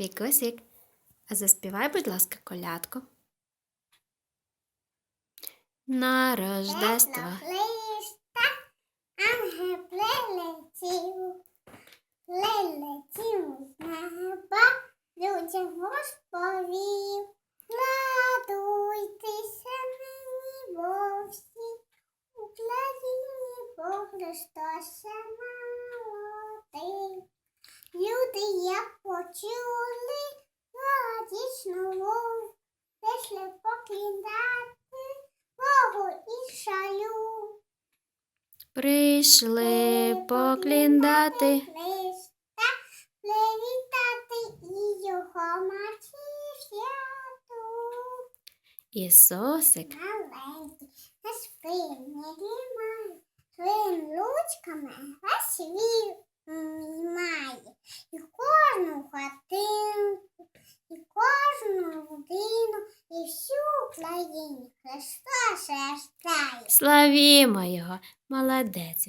Вікусік, а заспівай, будь ласка, колядку. На Рождество. Прилетів з неба, людям розповів. Радуйтеся нині во всій Україні, бо Христос народив. Люди, як почули, радісно вов, пішли поклінати Богу і шалю. Прийшли покліндати. Христа, привітати і його матір святу. Ісусик Маленький, на спині лімає, своїм ручками весь родину, і всю Україну Христос рождає. Славімо його, молодець.